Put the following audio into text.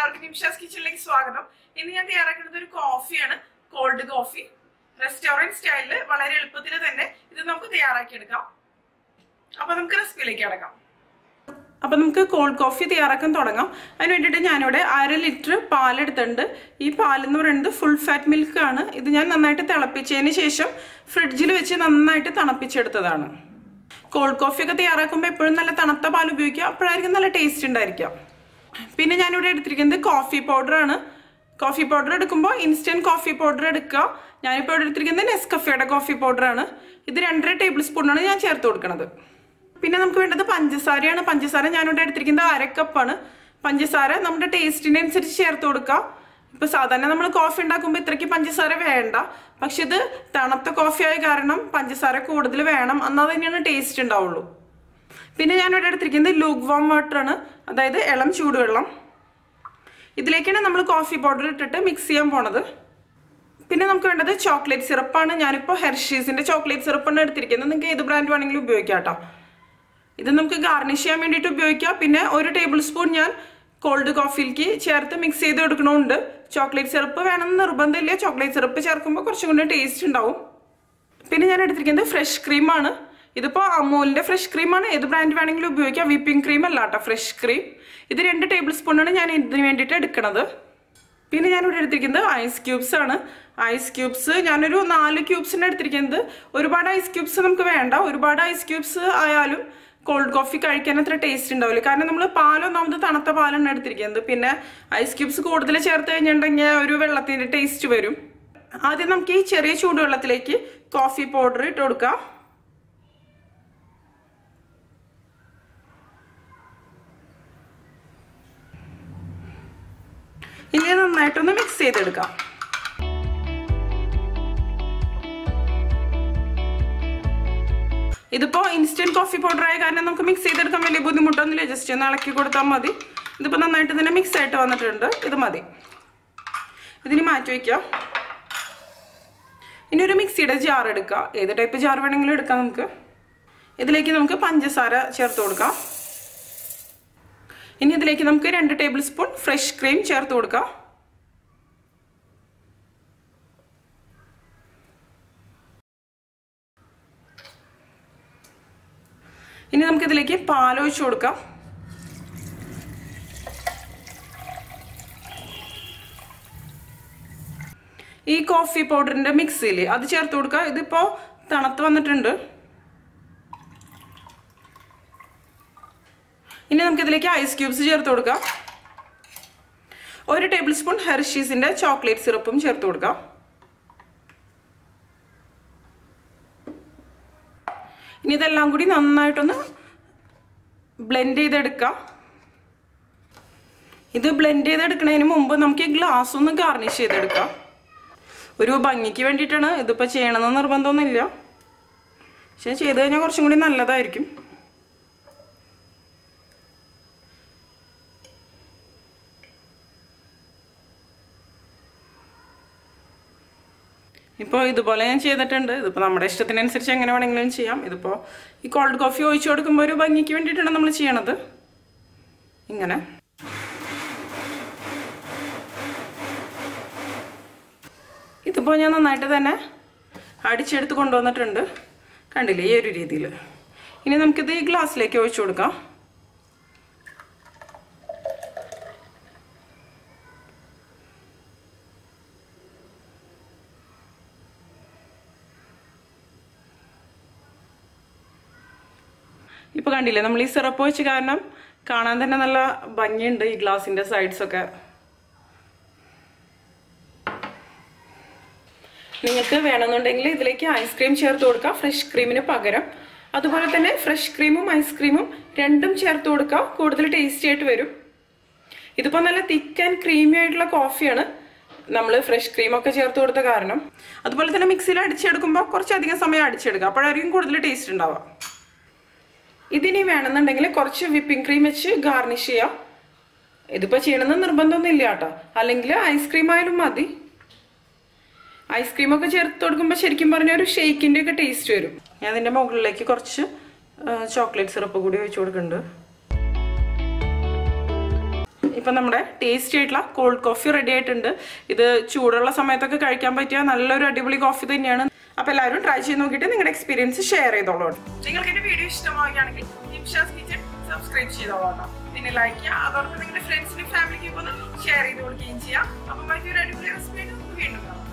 എല്ലാവർക്കും നിമിഷാസ് കിച്ചണിലേക്ക് സ്വാഗതം. ഇന്ന് ഞാൻ തയ്യാറാക്കുന്നത് ഒരു കോഫിയാണ് കോൾഡ് കോഫി റെസ്റ്റോറന്റ് സ്റ്റൈലിൽ വളരെ എളുപ്പത്തിൽ തന്നെ ഇത് നമുക്ക് തയ്യാറാക്കിയെടുക്കാം. അപ്പൊ നമുക്ക് റെസിപ്പിയിലേക്ക് അടക്കാം അപ്പൊ നമുക്ക് കോൾഡ് കോഫി തയ്യാറാക്കാൻ തുടങ്ങാം. അതിന് വേണ്ടിയിട്ട് ഞാനിവിടെ അര ലിറ്റർ പാലെടുത്തിട്ടുണ്ട്. ഈ പാൽ എന്ന് പറയുന്നത് ഫുൾ ഫാറ്റ് മിൽക്ക് ആണ്. ഇത് ഞാൻ നന്നായിട്ട് തിളപ്പിച്ചതിന് ശേഷം ഫ്രിഡ്ജിൽ വെച്ച് നന്നായിട്ട് തണുപ്പിച്ചെടുത്തതാണ്. കോൾഡ് കോഫി തയ്യാറാക്കുമ്പോൾ എപ്പോഴും നല്ല തണുത്ത പാൽ ഉപയോഗിക്കുക. അപ്പോഴായിരിക്കും നല്ല ടേസ്റ്റ് ഉണ്ടായിരിക്കാം പിന്നെ ഞാനിവിടെ എടുത്തിരിക്കുന്നത് കോഫി പൗഡർ ആണ്. കോഫി പൗഡർ എടുക്കുമ്പോൾ ഇൻസ്റ്റന്റ് കോഫി പൗഡർ എടുക്കുക. ഞാനിപ്പോൾ ഇവിടെ എടുത്തിരിക്കുന്നത് നെസ്കഫയുടെ കോഫി പൗഡർ ആണ്. ഇത് രണ്ടര ടേബിൾ സ്പൂണാണ് ഞാൻ ചേർത്ത് കൊടുക്കുന്നത്. പിന്നെ നമുക്ക് വേണ്ടത് പഞ്ചസാരയാണ്. പഞ്ചസാര ഞാനിവിടെ എടുത്തിരിക്കുന്നത് അരക്കപ്പാണ് പഞ്ചസാര നമ്മുടെ ടേസ്റ്റിന് അനുസരിച്ച് ചേർത്ത് കൊടുക്കുക. ഇപ്പോൾ സാധാരണ നമ്മൾ കോഫി ഉണ്ടാക്കുമ്പോൾ ഇത്രയ്ക്ക് പഞ്ചസാര വേണ്ട. പക്ഷെ ഇത് തണുത്ത കോഫി ആയ കാരണം പഞ്ചസാര കൂടുതൽ വേണം. എന്നാൽ തന്നെയാണ് ടേസ്റ്റ് ഉണ്ടാവുള്ളൂ. പിന്നെ ഞാൻ ഞാനിവിടെ എടുത്തിരിക്കുന്നത് ലൂക്ക് വോം വാട്ടർ ആണ്. അതായത് ഇളം ചൂടുവെള്ളം. ഇതിലേക്കാണ് നമ്മൾ കോഫി പൗഡർ ഇട്ടിട്ട് മിക്സ് ചെയ്യാൻ പോണത്. പിന്നെ നമുക്ക് വേണ്ടത് ചോക്ലേറ്റ് സിറപ്പാണ് ഞാനിപ്പോൾ ഹെർഷീസിന്റെ ചോക്ലേറ്റ് സിറപ്പാണ് എടുത്തിരിക്കുന്നത്. നിങ്ങൾക്ക് ഏത് ബ്രാൻഡ് വേണമെങ്കിലും ഉപയോഗിക്കാം കേട്ടോ ഇത് നമുക്ക് ഗാർണിഷ് ചെയ്യാൻ വേണ്ടിയിട്ട് ഉപയോഗിക്കാം. പിന്നെ ഒരു ടേബിൾ സ്പൂൺ ഞാൻ കോൾഡ് കോഫിയിലേക്ക് ചേർത്ത് മിക്സ് ചെയ്ത് കൊടുക്കണമുണ്ട് ചോക്ലേറ്റ് സിറപ്പ് വേണമെന്ന് നിർബന്ധമില്ല. ചോക്ലേറ്റ് സിറപ്പ് ചേർക്കുമ്പോൾ കുറച്ചും കൂടി ടേസ്റ്റ് ഉണ്ടാവും. പിന്നെ ഞാൻ എടുത്തിരിക്കുന്നത് ഫ്രഷ് ക്രീമാണ് ഇതിപ്പോൾ അമൂലിന്റെ ഫ്രഷ് ക്രീമാണ് ഏത് ബ്രാൻഡ് വേണമെങ്കിലും ഉപയോഗിക്കാം. വിപ്പിംഗ് ക്രീം അല്ല കേട്ടോ ഫ്രഷ് ക്രീം ഇത് രണ്ട് ടേബിൾ സ്പൂണാണ് ഞാൻ ഇതിന് വേണ്ടിയിട്ട് എടുക്കുന്നത് പിന്നെ ഞാനിവിടെ എടുത്തിരിക്കുന്നത് ഐസ് ക്യൂബ്സ് ആണ്. ഐസ് ക്യൂബ്സ് ഞാനൊരു നാല് ക്യൂബ്സിന്റെ എടുത്തിരിക്കുന്നത്. ഒരുപാട് ഐസ് ക്യൂബ്സ് നമുക്ക് വേണ്ട. ഒരുപാട് ഐസ് ക്യൂബ്സ് ആയാലും കോൾഡ് കോഫി കഴിക്കാൻ അത്ര ടേസ്റ്റ് ഉണ്ടാവില്ല. കാരണം നമ്മൾ പാലൊന്നാമത് തണുത്ത പാലാണ് എടുത്തിരിക്കുന്നത്. പിന്നെ ഐസ് ക്യൂബ്സ് കൂടുതൽ ചേർത്ത് കഴിഞ്ഞിട്ടുണ്ടെങ്കിൽ ഒരു വെള്ളത്തിന്റെ ടേസ്റ്റ് വരും. ആദ്യം നമുക്ക് ഈ ചെറിയ ചൂടുവെള്ളത്തിലേക്ക് കോഫി പൗഡർ ഇട്ട് കൊടുക്കാം. ഇനി നന്നായിട്ടൊന്ന് മിക്സ് ചെയ്തെടുക്കാം. ഇതിപ്പോ ഇൻസ്റ്റന്റ് കോഫി പൗഡർ ആയ കാരണം നമുക്ക് മിക്സ് ചെയ്തെടുക്കാൻ വലിയ ബുദ്ധിമുട്ടൊന്നുമില്ല. ജസ്റ്റ് ഒന്ന് ഇളക്കി കൊടുത്താൽ മതി. ഇതിപ്പോ നന്നായിട്ട് തന്നെ മിക്സ് ആയിട്ട് വന്നിട്ടുണ്ട്. ഇത് മതി. ഇതിന് മാറ്റി വയ്ക്കാം. ഇനി ഒരു മിക്സിയുടെ ജാർ എടുക്കുക ഏത് ടൈപ്പ് ജാർ വേണമെങ്കിലും എടുക്കാം നമുക്ക്. ഇതിലേക്ക് നമുക്ക് പഞ്ചസാര ചേർത്ത് കൊടുക്കാം. ഇനി ഇതിലേക്ക് നമുക്ക് രണ്ട് ടേബിൾ സ്പൂൺ ഫ്രഷ് ക്രീം ചേർത്ത് കൊടുക്കാം. ഇനി നമുക്ക് ഇതിലേക്ക് പാലൊഴിച്ചു കൊടുക്കാം. ഈ കോഫി പൗഡറിന്റെ മിക്സിയിൽ അത് ചേർത്ത് കൊടുക്കുക ഇതിപ്പോ തണുത്ത് വന്നിട്ടുണ്ട്. ഇനി നമുക്ക് ഇതിലേക്ക് ഐസ് ക്യൂബ്സ് ചേർത്ത് കൊടുക്കാം. ഒരു ടേബിൾ സ്പൂൺ ഹെർഷീസിന്റെ ചോക്ലേറ്റ് സിറപ്പും ചേർത്ത് കൊടുക്കാം. ഇനി ഇതെല്ലാം കൂടി നന്നായിട്ടൊന്ന് ബ്ലെൻഡ് ചെയ്തെടുക്കാം. ഇത് ബ്ലെൻഡ് ചെയ്തെടുക്കുന്നതിന് മുമ്പ് നമുക്ക് ഗ്ലാസ് ഒന്ന് ഗാർണിഷ് ചെയ്തെടുക്കാം. ഒരു ഭംഗിക്ക് വേണ്ടിയിട്ടാണ് ഇതിപ്പോൾ ചെയ്യണമെന്ന് നിർബന്ധമൊന്നുമില്ല. പക്ഷെ ചെയ്ത് കഴിഞ്ഞാൽ കുറച്ചും കൂടി നല്ലതായിരിക്കും. ഇപ്പോൾ ഇതുപോലെ ഞാൻ ചെയ്തിട്ടുണ്ട്. ഇതിപ്പോൾ നമ്മുടെ ഇഷ്ടത്തിനനുസരിച്ച് എങ്ങനെ വേണമെങ്കിലും ചെയ്യാം. ഇതിപ്പോൾ ഈ കോൾഡ് കോഫി ഒഴിച്ചു കൊടുക്കുമ്പോൾ ഒരു ഭംഗിക്ക് വേണ്ടിയിട്ടാണ് നമ്മൾ ചെയ്യണത്. ഇങ്ങനെ. ഇതിപ്പോൾ ഞാൻ നന്നായിട്ട് തന്നെ അടിച്ചെടുത്ത് കൊണ്ടുവന്നിട്ടുണ്ട്. കണ്ടില്ലേ ഈ ഒരു രീതിയിൽ ഇനി നമുക്കിത് ഈ ഗ്ലാസ്സിലേക്ക് ഒഴിച്ചു കൊടുക്കാം. ഇപ്പൊ കണ്ടില്ലേ നമ്മൾ ഈ സിറപ്പ് വെച്ച് കാരണം കാണാൻ തന്നെ നല്ല ഭംഗിയുണ്ട് ഈ ഗ്ലാസിന്റെ സൈഡ്സ് ഒക്കെ. നിങ്ങൾക്ക് വേണമെന്നുണ്ടെങ്കിൽ ഇതിലേക്ക് ഐസ്ക്രീം ചേർത്ത് കൊടുക്കാം ഫ്രഷ് ക്രീമിന് പകരം. അതുപോലെ തന്നെ ഫ്രഷ് ക്രീമും ഐസ്ക്രീമും രണ്ടും ചേർത്ത് കൊടുക്കാം കൂടുതൽ ടേസ്റ്റി ആയിട്ട് വരും. ഇതിപ്പോൾ നല്ല തിക്ക് ആൻഡ് ക്രീമി ആയിട്ടുള്ള കോഫിയാണ് നമ്മൾ ഫ്രഷ് ക്രീമൊക്കെ ചേർത്ത് കൊടുത്ത കാരണം. അതുപോലെ തന്നെ മിക്സിയിൽ അടിച്ചെടുക്കുമ്പോൾ കുറച്ചധികം സമയം അടിച്ചെടുക്കുക അപ്പോഴായിരിക്കും കൂടുതൽ ടേസ്റ്റ് ഉണ്ടാവുക. ഇതിനി വേണമെന്നുണ്ടെങ്കിൽ കുറച്ച് വിപ്പിംഗ് ക്രീം വെച്ച് ഗാർണിഷ് ചെയ്യാം. ഇതിപ്പോൾ ചെയ്യണമെന്ന് നിർബന്ധമൊന്നും ഇല്ല കേട്ടോ. അല്ലെങ്കിൽ ഐസ്ക്രീം ആയാലും മതി. ഐസ്ക്രീമൊക്കെ ചേർത്ത് കൊടുക്കുമ്പോൾ ശരിക്കും പറഞ്ഞാൽ ഒരു ഷേക്കിന്റെ ഒക്കെ ടേസ്റ്റ് വരും. ഞാൻ അതിന്റെ മുകളിലേക്ക് കുറച്ച് ചോക്ലേറ്റ് സിറപ്പ് കൂടി ഒഴിച്ചു കൊടുക്കുന്നുണ്ട്. ഇപ്പം നമ്മുടെ ടേസ്റ്റി ആയിട്ടുള്ള കോൾഡ് കോഫി റെഡി ആയിട്ടുണ്ട്. ഇത് ചൂടുള്ള സമയത്തൊക്കെ കഴിക്കാൻ പറ്റിയ നല്ലൊരു അടിപൊളി കോഫി തന്നെയാണ്. അപ്പോൾ എല്ലാവരും ട്രൈ ചെയ്ത് നോക്കിയിട്ട് നിങ്ങളുടെ എക്സ്പീരിയൻസ് ഷെയർ ചെയ്തോളൂ. നിങ്ങൾക്ക് എന്റെ വീഡിയോ ഇഷ്ടമാവുകയാണെങ്കിൽ നിംഷാസ് കിച്ചൺ സബ്സ്ക്രൈബ് ചെയ്തോളാം പിന്നെ ലൈക്ക് ചെയ്യുക. അതോടൊപ്പം നിങ്ങളുടെ ഫ്രണ്ട്സിനും ഫാമിലിക്കും ഒന്ന് ഷെയർ ചെയ്ത് കൊടുക്കുകയും ചെയ്യാം. അപ്പം മറ്റൊരു അടിപൊളി റെസിപ്പി വീണ്ടും കാണാം.